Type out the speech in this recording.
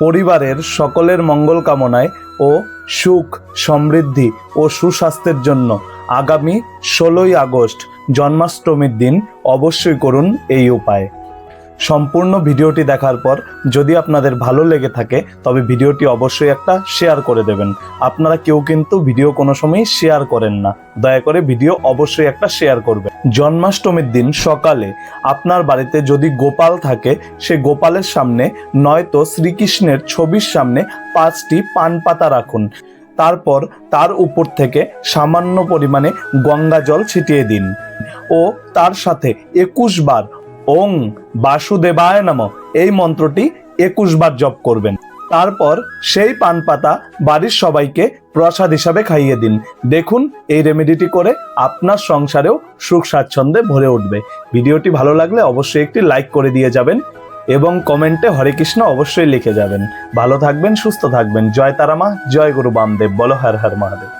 পরিবারের সকলের মঙ্গল কামনায় ও সুখ, সমৃদ্ধি ও সুস্বাস্থ্যের জন্য আগামী ষোলোই আগস্ট জন্মাষ্টমীর দিন অবশ্যই করুন এই উপায়। সম্পূর্ণ ভিডিওটি দেখার পর যদি আপনাদের ভালো লেগে থাকে, তবে ভিডিওটি অবশ্যই একটা শেয়ার করে দেবেন। আপনারা কেউ কিন্তু ভিডিও কোনো সময় শেয়ার করেন না। দয়া করে ভিডিও অবশ্যই একটা শেয়ার করবেন। জন্মাষ্টমীর দিন সকালে আপনার বাড়িতে যদি গোপাল থাকে, সে গোপালের সামনে নয়তো শ্রীকৃষ্ণের ছবির সামনে পাঁচটি পান পাতা রাখুন। তারপর তার উপর থেকে সামান্য পরিমাণে গঙ্গা জল ছিটিয়ে দিন। ও তার সাথে একুশ বার ওং বাসুদেবায় নম। এই মন্ত্রটি একুশ বার জপ করবেন। তারপর সেই পান পাতা বাড়ির সবাইকে প্রসাদ হিসাবে খাইয়ে দিন। দেখুন, এই রেমেডিটি করে আপনার সংসারেও সুখ স্বাচ্ছন্দ্যে ভরে উঠবে। ভিডিওটি ভালো লাগলে অবশ্যই একটি লাইক করে দিয়ে যাবেন এবং কমেন্টে হরে কৃষ্ণ অবশ্যই লিখে যাবেন। ভালো থাকবেন, সুস্থ থাকবেন। জয় তারামা, জয় গুরু বামদেব। বলো হর হর মহাদেব।